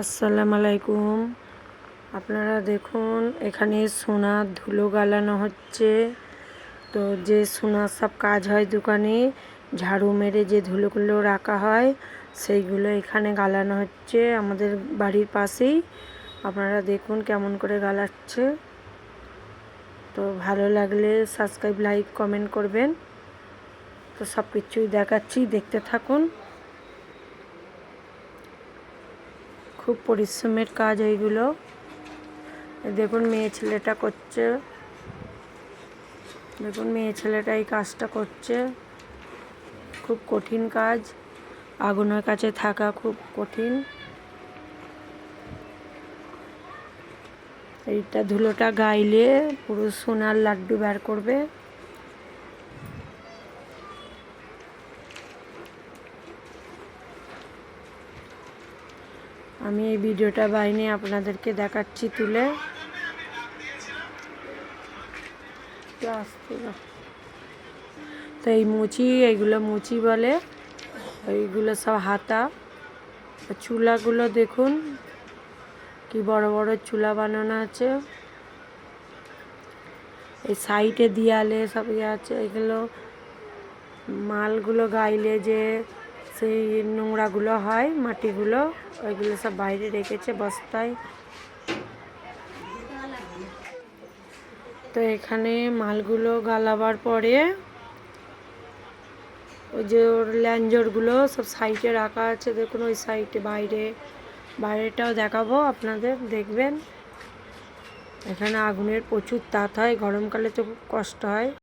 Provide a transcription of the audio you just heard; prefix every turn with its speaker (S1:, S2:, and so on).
S1: আসসালামু আলাইকুম। আপনারা দেখুন, এখানে সোনার ধুলো গালানো হচ্ছে। তো যে সোনার সব কাজ হয় দোকানে, ঝাড়ু মেরে যে ধুলোগুলো রাখা হয়, সেইগুলো এখানে গালানো হচ্ছে আমাদের বাড়ির পাশেই। আপনারা দেখুন কেমন করে গালাচ্ছে। তো ভালো লাগলে সাবস্ক্রাইব, লাইক, কমেন্ট করবেন। তো সব কিছুই দেখাচ্ছি, দেখতে থাকুন। খুব পরিশ্রমের কাজ এইগুলো। দেখুন মেয়ে ছেলেটা করছে। দেখুন মেয়ে ছেলেটা এই কাজটা করছে। খুব কঠিন কাজ। আগুনের কাছে থাকা খুব কঠিন। এইটা ধুলোটা গাইলে পুরো সোনার লাড্ডু বের করবে। আমি এই ভিডিওটা বাইনে আপনাদেরকে দেখাচ্ছি তুলে। তো এই মুচি, এইগুলো মুচি বলে, এইগুলো সব হাতা। চুলাগুলো দেখুন, কি বড় বড় চুলা বানানো আছে। এই সাইডে দিয়ালে সব ইয়ে আছে, এগুলো মালগুলো গাইলে যে সেই নোংরাগুলো হয়, মাটিগুলো, ওইগুলো সব বাইরে রেখেছে বস্তায়। তো এখানে মালগুলো গালাবার পরে ওই যে ওর ল্যাঞ্জরগুলো সব সাইডে রাখা আছে। দেখুন ওই সাইডে বাইরে, বাইরেটাও দেখাবো আপনাদের, দেখবেন। এখানে আগুনের প্রচুর তাত হয়, গরমকালে তো খুব কষ্ট হয়।